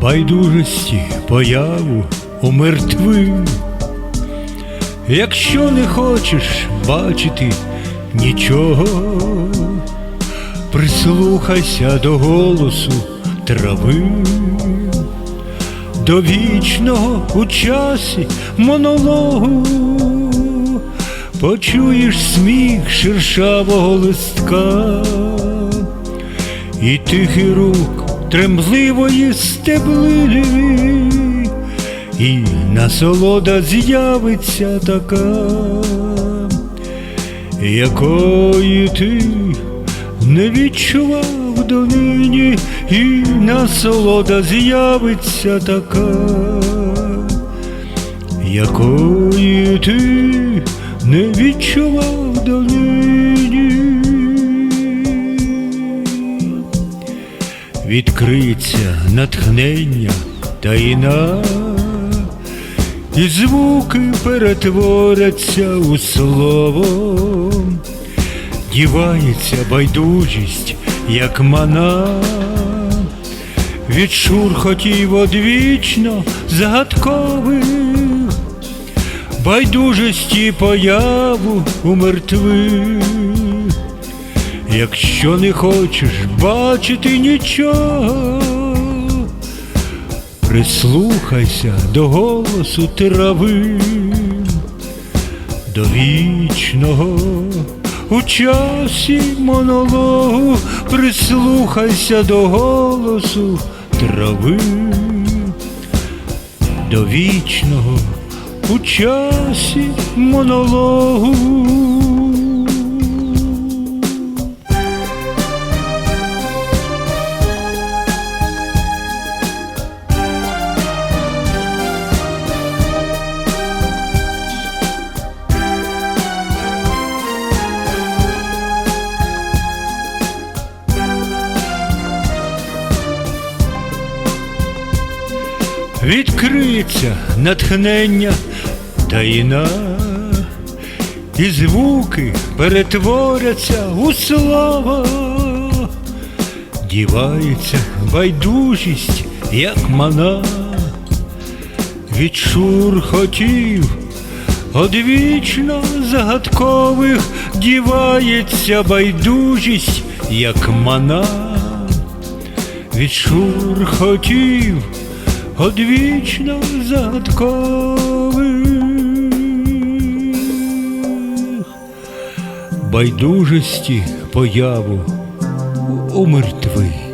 байдужості появу умертвив. Якщо не хочеш бачити нічого, прислухайся до голосу трави, до вічного у часі монологу, почуєш сміх шершавого листка і тихий рук тремзливої стеблини, і насолода з'явиться така, якої ти не відчував донині, і насолода з'явиться така, якої ти не відчував донині. Відкриється натхнення таїна, і звуки перетворяться у слово, дівається байдужість, як мана, від шурхотів одвічно загадкових, байдужості появу умертвих. Якщо не хочеш бачити нічого, прислухайся до голосу трави, до вічного у часі монологу, прислухайся до голосу трави, до вічного у часі монологу. Відкриється натхнення таїна, і звуки перетворяться у слова, дівається байдужість, як мана, від шурхотів одвічно загадкових дівається байдужість, як мана, від шурхотів одвічно загадкових байдужості появу умертвий.